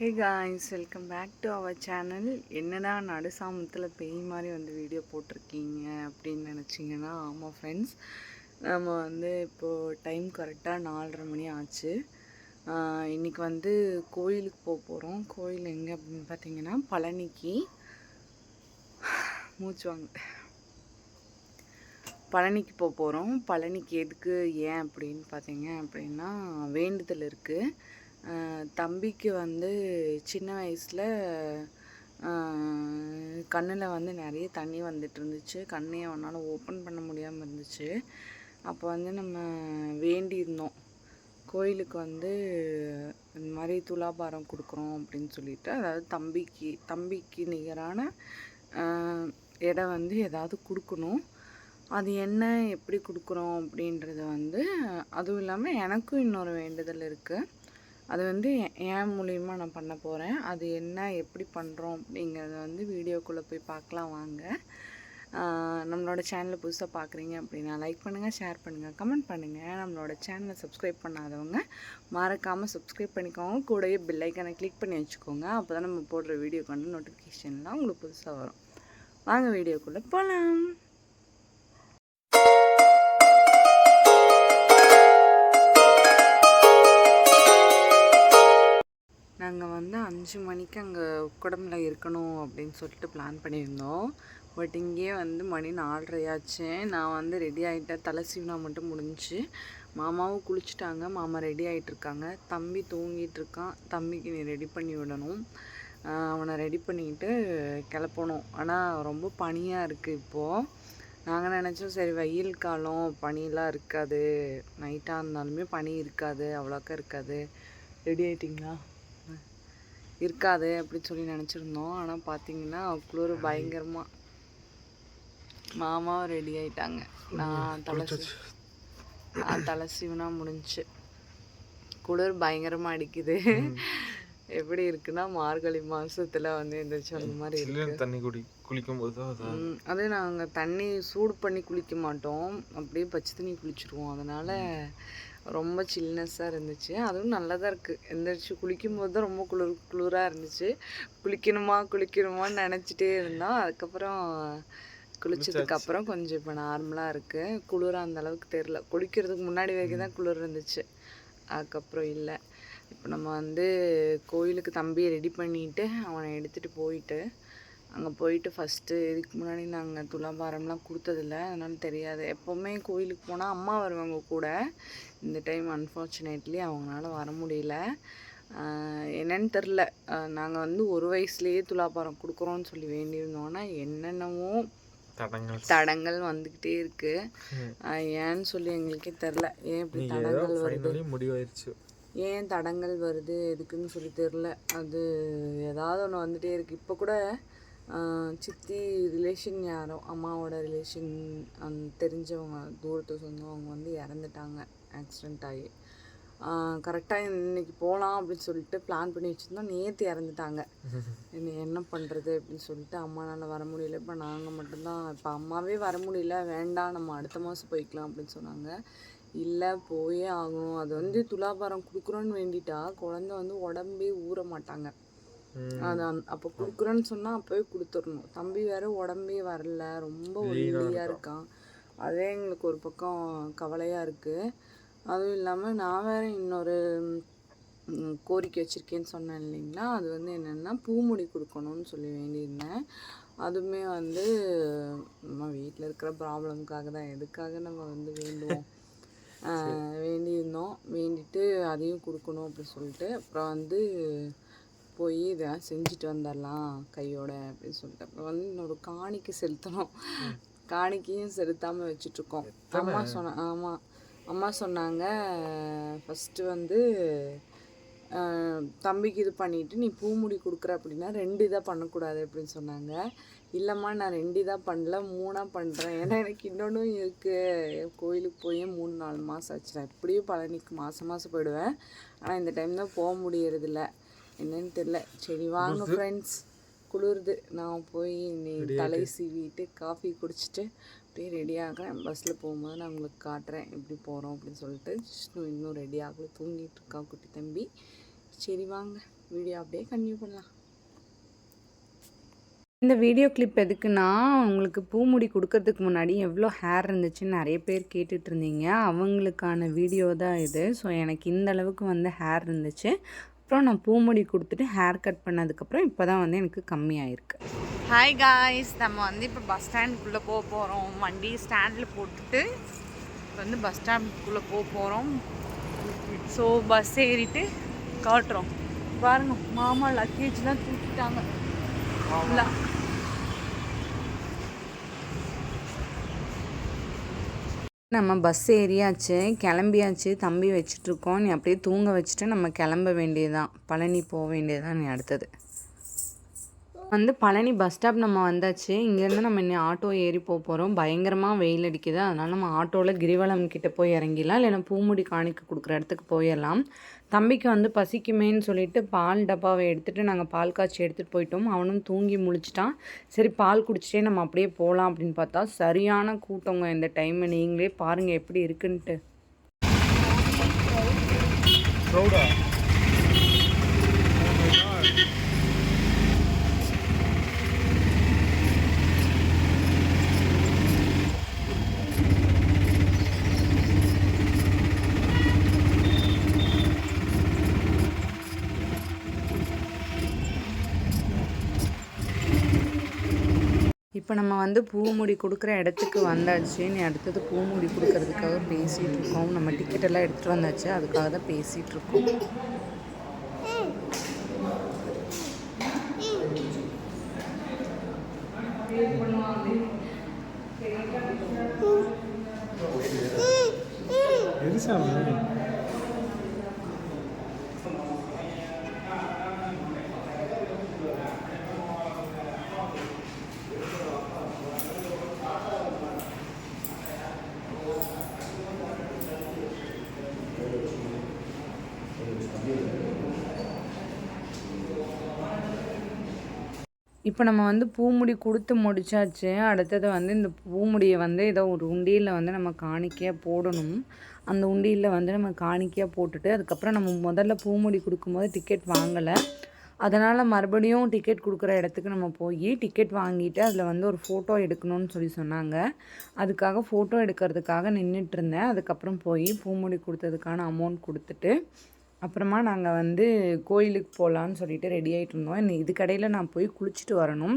Hey guys welcome back to our channel என்னடா நடுசாமத்தில் பேய் மாதிரி வந்து வீடியோ போட்டிருக்கீங்க அப்படின்னு நினச்சிங்கன்னா ஆமாம் ஃப்ரெண்ட்ஸ் நம்ம வந்து இப்போது டைம் கரெக்டாக நாலரை மணி ஆச்சு. இன்றைக்கி இன்னைக்கு வந்து கோயிலுக்கு போக போகிறோம் கோயில் எங்கே அப்படின்னு பார்த்தீங்கன்னா பழனிக்கு. மூச்சு வாங்க. பழனிக்கு போக போகிறோம் பழனிக்கு எதுக்கு ஏன் அப்படின்னு பார்த்தீங்க அப்படின்னா வேண்டுதல் இருக்குது தம்பிக்கு வந்து சின்ன வயசில் கண்ணில் வந்து நிறைய தண்ணி வந்துட்டு இருந்துச்சு கண்ணையை அவனால் ஓப்பன் பண்ண முடியாமல் இருந்துச்சு. அப்போ வந்து நம்ம வேண்டியிருந்தோம். கோயிலுக்கு வந்து இந்த மாதிரி துலாபாரம் கொடுக்குறோம் அப்படின்னு சொல்லிட்டு அதாவது தம்பிக்கு தம்பிக்கு நிகரான இடம் வந்து ஏதாவது கொடுக்கணும். அது என்ன எப்படி கொடுக்குறோம் அப்படின்றத வந்து அதுவும் இல்லாமல் எனக்கும் இன்னொரு வேண்டுதல் இருக்குது அது வந்து ஏன் என் மூலியமாக நான் பண்ண போகிறேன் அது என்ன எப்படி பண்ணுறோம் அப்படிங்கிறத வந்து வீடியோக்குள்ளே போய் பார்க்கலாம் வாங்க. நம்மளோட சேனலை புதுசாக பார்க்குறீங்க அப்படின்னா லைக் பண்ணுங்கள் ஷேர் பண்ணுங்கள் கமெண்ட் பண்ணுங்கள் நம்மளோட சேனலை சப்ஸ்கிரைப் பண்ணாதவங்க மறக்காமல் சப்ஸ்கிரைப் பண்ணிக்கோங்க. கூடவே பில்லைக்கனை கிளிக் பண்ணி வச்சுக்கோங்க. அப்போ தான் நம்ம போடுற வீடியோக்கு வந்து நோட்டிஃபிகேஷன்லாம் உங்களுக்கு புதுசாக வரும். வாங்க வீடியோக்குள்ளே போகலாம் நாங்கள் வந்து அஞ்சு மணிக்கு அங்கே உக்கடமில் இருக்கணும் அப்படின்னு சொல்லிட்டு பிளான் பண்ணியிருந்தோம். பட் இங்கேயே வந்து மணி நாலரையாச்சு. நான் வந்து ரெடி ஆகிட்டேன் தலை சீவனா மட்டும் முடிஞ்சுச்சு மாமாவும் குளிச்சுட்டாங்க. மாமா ரெடி ஆகிட்டு இருக்காங்க தம்பி தூங்கிட்டு இருக்கான் தம்பிக்கு நீ ரெடி பண்ணி விடணும். அவனை ரெடி பண்ணிக்கிட்டு கிளப்பணும். ஆனால் ரொம்ப பனியாக இருக்குது இப்போது நாங்கள் நினச்சோம் சரி வெயில் காலம். பனியெலாம் இருக்காது. நைட்டாக இருந்தாலுமே பனி இருக்காது. அவ்வளோக்கா இருக்காது. ரெடி ஆயிட்டிங்களா? இருக்காது அப்படின்னு சொல்லி நினச்சிருந்தோம். ஆனால் பார்த்தீங்கன்னா குளிர் பயங்கரமாக மாமாவும் ரெடி ஆயிட்டாங்க. நான் தலை நான் தலை சீவனா முடிஞ்சுச்சு குளிர் பயங்கரமாக அடிக்குது. எப்படி இருக்குன்னா மார்கழி மாசத்துல வந்து எந்திரிச்சு அந்த மாதிரி இருக்கு. தண்ணி குடி குளிக்கும் போது அது நாங்கள் தண்ணி சூடு பண்ணி குளிக்க மாட்டோம். அப்படியே பச்சை தண்ணி குளிச்சிருவோம். அதனால ரொம்ப சில்னஸ்ஸாக இருந்துச்சு. அதுவும் நல்லா தான் இருக்குது எந்திரிச்சு குளிக்கும் போது தான் ரொம்ப குளிர் குளிராக இருந்துச்சு. குளிக்கணுமா குளிக்கணுமான்னு நினச்சிட்டே இருந்தோம். அதுக்கப்புறம் குளிச்சதுக்கு அப்புறம் கொஞ்சம் இப்போ நார்மலாக இருக்குது குளிர் அந்த அளவுக்கு தெரில குளிக்கிறதுக்கு முன்னாடி வரைக்கும் தான் குளிர் இருந்துச்சு. அதுக்கப்புறம் இல்லை. இப்போ நம்ம வந்து கோயிலுக்கு தம்பியை ரெடி பண்ணிட்டு அவனை எடுத்துகிட்டு போயிட்டு அங்கே போயிட்டு ஃபஸ்ட்டு இதுக்கு முன்னாடி நாங்கள் துலாபாரம்லாம் கொடுத்ததில்ல. அதனால தெரியாது. எப்போவுமே கோயிலுக்கு போனால் அம்மா வருவாங்க கூட. இந்த டைம் அன்ஃபார்ச்சுனேட்லி அவங்களால வர முடியல. என்னன்னு தெரில நாங்கள் வந்து ஒரு வயசுலேயே துலாபாரம் கொடுக்குறோன்னு சொல்லி வேண்டியிருந்தோன்னா என்னென்னவோ தடங்கள். தடங்கள் வந்துக்கிட்டே இருக்கு. ஏன்னு சொல்லி எங்களுக்கே தெரில ஏன் இப்படி தடங்கள் வருது? முடிவாயிருச்சு. ஏன் தடங்கள் வருது? எதுக்குன்னு சொல்லி தெரில அது ஏதாவது ஒன்று வந்துட்டே இருக்கு. இப்போ கூட சித்தி ரிலேஷன் யாரோ அம்மாவோட ரிலேஷன் அந் தெரிஞ்சவங்க தூரத்து சொந்தம் அவங்க வந்து இறந்துட்டாங்க. ஆக்சிடெண்ட் ஆகி கரெக்டாக இன்னைக்கு போகலாம் அப்படின்னு சொல்லிட்டு பிளான் பண்ணி வச்சுருந்தோம். நேற்று இறந்துட்டாங்க. இனி என்ன பண்ணுறது அப்படின்னு சொல்லிட்டு அம்மானால வர முடியல. இப்போ நாங்கள் மட்டும்தான் இப்போ அம்மாவே வர முடியல. வேண்டாம் நம்ம அடுத்த மாதம் போய்க்கலாம் அப்படின்னு சொன்னாங்க. இல்லை போயே ஆகணும். அது வந்து துலாபாரம் கொடுக்குறோன்னு வேண்டிட்டா குழந்தை வந்து உடம்பே ஊற மாட்டாங்க. அது அப்போ கொடுக்குறோன்னு சொன்னால் அப்போவே கொடுத்துடணும். தம்பி வேற உடம்பே வரல. ரொம்ப ஒல்லியாக இருக்கான். அதே எங்களுக்கு ஒரு பக்கம் கவலையாக இருக்குது அதுவும் இல்லாமல் நான் வேற இன்னொரு கோரிக்கை வச்சுருக்கேன்னு சொன்னேன் இல்லைங்களா? அது வந்து என்னென்னா பூமுடி கொடுக்கணும்னு சொல்லி வேண்டியிருந்தேன். அதுவுமே வந்து நம்ம வீட்டில் இருக்கிற ப்ராப்ளம்காக தான் எதுக்காக நம்ம வந்து வேண்டுவோம்? வேண்டியிருந்தோம். வேண்டிட்டு அதையும் கொடுக்கணும் அப்படின்னு சொல்லிட்டு அப்புறம் வந்து போய் இதை செஞ்சுட்டு வந்துடலாம் கையோட அப்படின்னு சொல்லிட்டு. அப்புறம் வந்து இன்னொரு காணிக்கை செலுத்தணும். காணிக்கையும் செலுத்தாமல் வச்சுட்ருக்கோம் அம்மா சொன்ன ஆமாம் அம்மா சொன்னாங்க ஃபஸ்ட்டு வந்து தம்பிக்கு இது பண்ணிட்டு நீ பூமுடி கொடுக்குற அப்படின்னா ரெண்டு இதாக பண்ணக்கூடாது அப்படின்னு சொன்னாங்க. இல்லைம்மா நான் ரெண்டு இதாக பண்ணல மூணாக பண்ணுறேன் ஏன்னா எனக்கு இன்னொன்றும் இருக்குது கோயிலுக்கு போய் மூணு நாலு மாதம் ஆச்சு. நான் எப்படியும் பழனிக்கு மாதம் மாதம் போயிடுவேன். ஆனால் இந்த டைம் தான் போக முடியறதில்ல. என்னன்னு தெரில சரி வாங்க ஃப்ரெண்ட்ஸ் குளிருது. நான் போய் நீ தலை சீவிட்டு காஃபி குடிச்சிட்டு அப்படியே ரெடி ஆகிறேன். பஸ்ஸில் போகும்போது நான் உங்களுக்கு காட்டுறேன் எப்படி போகிறோம் அப்படின்னு சொல்லிட்டு. ஜிஷ்ணு இன்னும் ரெடி ஆகல. தூங்கிட்டு இருக்கான் குட்டி தம்பி. சரி வாங்க. வீடியோ அப்படியே கன்டினியூ பண்ணலாம். இந்த வீடியோ கிளிப் எதுக்குன்னா உங்களுக்கு பூமுடி கொடுக்கறதுக்கு முன்னாடி எவ்வளோ ஹேர் இருந்துச்சுன்னு நிறைய பேர் கேட்டுட்டு இருந்தீங்க. அவங்களுக்கான வீடியோ தான் இது. ஸோ எனக்கு இந்த அளவுக்கு வந்து ஹேர் இருந்துச்சு. அப்புறம் நான் பூமுடி கொடுத்துட்டு ஹேர் கட் பண்ணதுக்கப்புறம் இப்போ தான் வந்து எனக்கு கம்மியாயிருக்கு. ஹாய் காய்ஸ் நம்ம வந்து இப்போ பஸ் ஸ்டாண்டுக்குள்ளே போக போகிறோம் வண்டி ஸ்டாண்டில் போட்டுட்டு இப்போ வந்து பஸ் ஸ்டாண்டுக்குள்ளே போக போகிறோம் ஸோ பஸ் ஏறிட்டு காட்டுறோம். பாருங்க மாமா லக்கேஜ்லாம் தூக்கிட்டாங்க. நம்ம பஸ் ஏறியாச்சு கிளம்பியாச்சு தம்பி வச்சிட்ருக்கோம் நீ அப்படியே தூங்க வச்சுட்டு நம்ம கிளம்ப வேண்டியதுதான். பழனி போக வேண்டியதுதான் நீ அடுத்தது. வந்து பழனி பஸ் ஸ்டாப் நம்ம வந்தாச்சு. இங்கேருந்து நம்ம இன்னும் ஆட்டோ ஏறி போக போகிறோம் பயங்கரமாக வெயில் அடிக்குது. அதனால் நம்ம ஆட்டோவில் கிரிவலம் கிட்டே போய் இறங்கிடலாம். இல்லைன்னா பூமுடி காணிக்க கொடுக்குற இடத்துக்கு போயிடலாம். தம்பிக்கு வந்து பசிக்குமேன்னு சொல்லிட்டு பால் டப்பாவை எடுத்துகிட்டு நாங்கள் பால் காய்ச்சி எடுத்துகிட்டு போயிட்டோம். அவனும் தூங்கி முழிச்சிட்டான். சரி பால் குடிச்சிட்டே நம்ம அப்படியே போகலாம் அப்படின்னு பார்த்தா சரியான கூட்டங்க இந்த டைம் நீங்களே பாருங்கள் எப்படி இருக்குன்ட்டு. ப்ரௌடா வந்து பூமுடி கொடுக்குற இடத்துக்கு வந்தாச்சு. நீ அடுத்தது பூமுடி கொடுக்கறதுக்காக பேசிகிட்டு இருக்கோம். நம்ம டிக்கெட் எல்லாம் எடுத்துகிட்டு வந்தாச்சு. அதுக்காக தான் பேசிகிட்டு இருக்கோம். எரிசாமி இப்போ நம்ம வந்து பூமுடி கொடுத்து முடிச்சாச்சு. அடுத்தது வந்து இந்த பூமுடியை வந்து ஏதோ ஒரு உண்டியலில் வந்து நம்ம காணிக்கையாக போடணும். அந்த உண்டியலில் வந்து நம்ம காணிக்கையாக போட்டுட்டு அதுக்கப்புறம் நம்ம முதல்ல பூமுடி கொடுக்கும்போது டிக்கெட் வாங்கலை. அதனால் மறுபடியும் டிக்கெட் கொடுக்குற இடத்துக்கு நம்ம போய் டிக்கெட் வாங்கிட்டு அதில் வந்து ஒரு ஃபோட்டோ எடுக்கணும்னு சொல்லி சொன்னாங்க. அதுக்காக ஃபோட்டோ எடுக்கிறதுக்காக நின்றுட்டு இருந்தேன். அதுக்கப்புறம் போய் பூமுடி கொடுத்ததுக்கான அமௌண்ட் கொடுத்துட்டு அப்புறமா நாங்கள் வந்து கோயிலுக்கு போகலான்னு சொல்லிட்டு ரெடி ஆகிட்டு இருந்தோம். இன்னும் இதுக்கடையில் நான் போய் குளிச்சுட்டு வரணும்.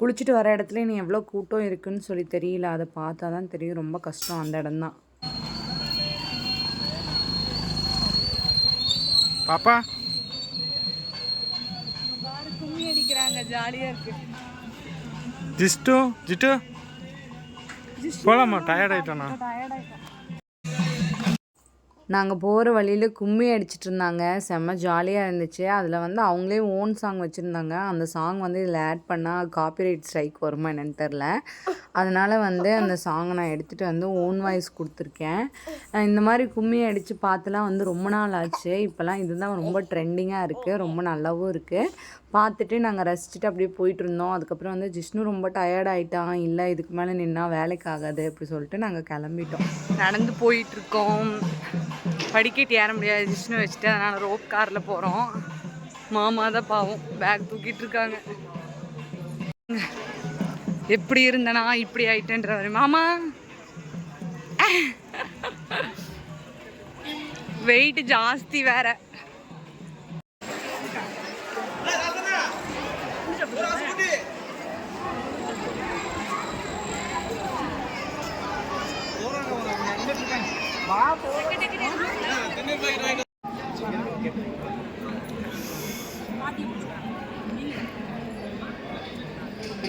குளிச்சுட்டு வர இடத்துல நீ எவ்வளோ கூட்டம் இருக்குன்னு சொல்லி தெரியல. அதை பார்த்தா தான் தெரியும். ரொம்ப கஷ்டம் அந்த இடம்தான் பாப்பா. கும்மி அடிக்கிறாங்க ஜாலியாக இருக்கு ஜிஸ்டு ஜிட்டு போலாமா டயர்ட் ஆயிட்டானா. நாங்கள் போகிற வழியில் கும்மி அடிச்சிட்டு இருந்தாங்க செம்ம ஜாலியாக இருந்துச்சு. அதில் வந்து அவங்களே ஓன் சாங் வச்சுருந்தாங்க. அந்த சாங் வந்து இதில் ஆட் பண்ணால் காப்பிரைட் ஸ்ட்ரைக் வருமா என்னென்னு தெரில அதனால் வந்து அந்த சாங்கை நான் எடுத்துகிட்டு வந்து ஓன் வாய்ஸ் கொடுத்துருக்கேன். இந்த மாதிரி கும்மி அடித்து பார்த்துலாம் வந்து ரொம்ப நாள் ஆச்சு. இப்போலாம் இதுதான் ரொம்ப ட்ரெண்டிங்காக இருக்குது ரொம்ப நல்லாவும் இருக்குது பார்த்துட்டு நாங்கள் ரசிச்சுட்டு அப்படியே போயிட்டுருந்தோம். அதுக்கப்புறம் வந்து ஜிஷ்ணு ரொம்ப டயர்ட் ஆகிட்டான் இல்லை இதுக்கு மேலே நின்னா வேலைக்கு ஆகாது அப்படி சொல்லிட்டு நாங்கள் கிளம்பிட்டோம். நடந்து போயிட்டுருக்கோம். படிக்கட்டு ஏற முடியாது ஜிஷ்ணு வச்சுட்டு அதனால் ரோப் காரில் போகிறோம் மாமா தான் பாவம் பேக் தூக்கிட்டு இருக்காங்க. எப்படி இருந்தனா இப்படி ஆயிட்டேன்ற மாமா! வெயிட் ஜாஸ்தி வேற.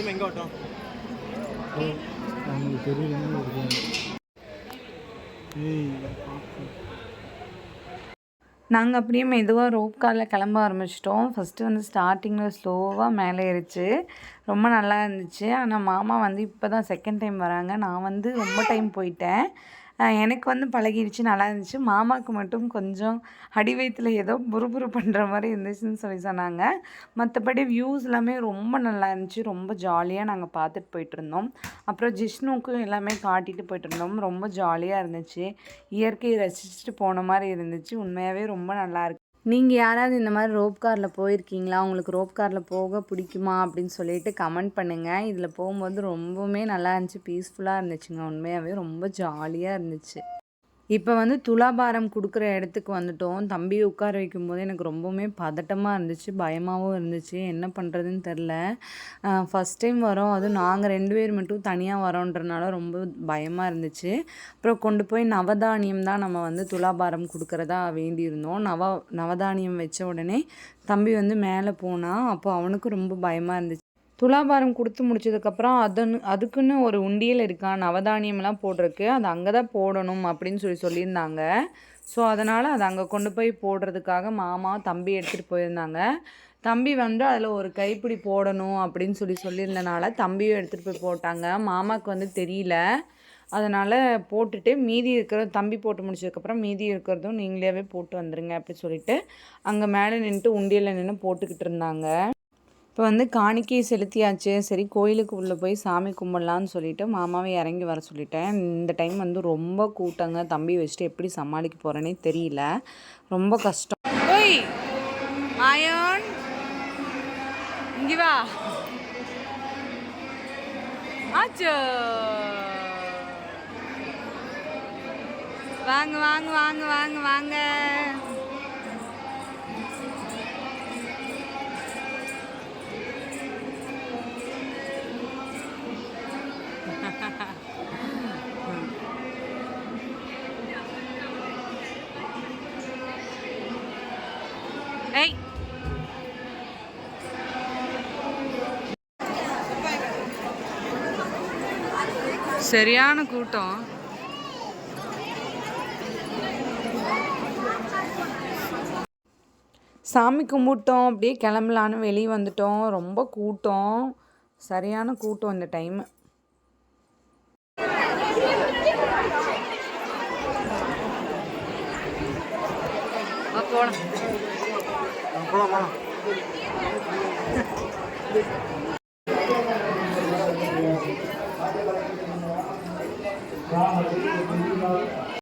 திரும்ப எங்க ஓட்டம் நாங்கள் அப்படியே மெதுவாக ரோப் காரில் கிளம்ப ஆரம்பிச்சிட்டோம். ஃபஸ்ட்டு வந்து ஸ்டார்டிங்கில் ஸ்லோவாக மேலே ஏறிச்சு. ரொம்ப நல்லா இருந்துச்சு. ஆனால் மாமா வந்து இப்போ தான் செகண்ட் டைம் வராங்க. நான் வந்து ரொம்ப டைம் போயிட்டேன். எனக்கு வந்து பழகிடுச்சு நல்லா இருந்துச்சு. மாமாவுக்கு மட்டும் கொஞ்சம் அடி வயித்துல ஏதோ புறுபுறு பண்ணுற மாதிரி இருந்துச்சுன்னு சொல்லி சொன்னாங்க. மற்றபடி வியூஸ் எல்லாமே ரொம்ப நல்லா இருந்துச்சு. ரொம்ப ஜாலியாக நாங்கள் பார்த்துட்டு போயிட்டு இருந்தோம். அப்புறம் ஜிஷ்ணுக்கும் எல்லாமே காட்டிட்டு போயிட்டு இருந்தோம். ரொம்ப ஜாலியாக இருந்துச்சு. இயற்கையை ரசிச்சுட்டு போன மாதிரி இருந்துச்சு. உண்மையாகவே ரொம்ப நல்லா இருக்கு. நீங்கள் யாராவது இந்த மாதிரி ரோப் காரில் போயிருக்கீங்களா? உங்களுக்கு ரோப் காரில் போக பிடிக்குமா? அப்படின்னு சொல்லிட்டு கமெண்ட் பண்ணுங்கள் இதில் போகும்போது ரொம்பவுமே நல்லா இருந்துச்சு. பீஸ்ஃபுல்லாக இருந்துச்சுங்க. உண்மையாகவே ரொம்ப ஜாலியாக இருந்துச்சு. இப்போ வந்து துலாபாரம் கொடுக்குற இடத்துக்கு வந்துட்டோம். தம்பியை உட்கார வைக்கும்போது எனக்கு ரொம்பவுமே பதட்டமாக இருந்துச்சு பயமாகவும் இருந்துச்சு. என்ன பண்ணுறதுன்னு தெரில. ஃபஸ்ட் டைம் வரோம். அதுவும் நாங்கள் ரெண்டு பேர் மட்டும் தனியாக வரோன்றனால ரொம்ப பயமாக இருந்துச்சு. அப்புறம் கொண்டு போய் நவதானியம் தான் நம்ம வந்து துலாபாரம் கொடுக்குறதா வேண்டியிருந்தோம். நவ நவதானியம் வச்ச உடனே தம்பி வந்து மேலே போனான் அப்போ அவனுக்கு ரொம்ப பயமாக இருந்துச்சு. துலாபாரம் கொடுத்து முடிச்சதுக்கப்புறம் அதன் அதுக்குன்னு ஒரு உண்டியல் இருக்கா? நவதானியம்லாம் போடுறதுக்கு அது அங்கே தான் போடணும் அப்படின்னு சொல்லி சொல்லியிருந்தாங்க. ஸோ அதனால் அதை அங்கே கொண்டு போய் போடுறதுக்காக மாமா தம்பி எடுத்துகிட்டு போயிருந்தாங்க. தம்பி வந்து அதில் ஒரு கைப்பிடி போடணும் அப்படின்னு சொல்லி சொல்லியிருந்தனால தம்பியும் எடுத்துகிட்டு போய் போட்டாங்க. மாமாவுக்கு வந்து தெரியல. அதனால் போட்டுட்டு மீதி இருக்கிற தம்பி போட்டு முடிச்சதுக்கப்புறம் மீதி இருக்கிறதும் நீங்களே போட்டு வந்துடுங்க அப்படி சொல்லிட்டு அங்கே மேலே நின்றுட்டு உண்டியலில் நின்று போட்டுக்கிட்டு இருந்தாங்க. இப்போ வந்து காணிக்கை செலுத்தியாச்சு. சரி கோயிலுக்கு உள்ளே போய் சாமி கும்பிட்லான்னு சொல்லிட்டு மாமாவை இறங்கி வர சொல்லிட்டேன். இந்த டைம் வந்து ரொம்ப கூட்டங்க. தம்பி வச்சுட்டு எப்படி சமாளிக்க போகிறேனே தெரியல. ரொம்ப கஷ்டம். ஓய் ஆயோன் இங்கே வா. ஆச்சோ. வாங்க வாங்க வாங்க வாங்க வாங்க. ஏய் சரியான கூட்டம். சாமி கும்பிட்டோம் அப்படியே கிளம்பலான்னு வெளியே வந்துட்டோம். ரொம்ப கூட்டம். சரியான கூட்டம் இந்த டைம் போகலாம் போலாமா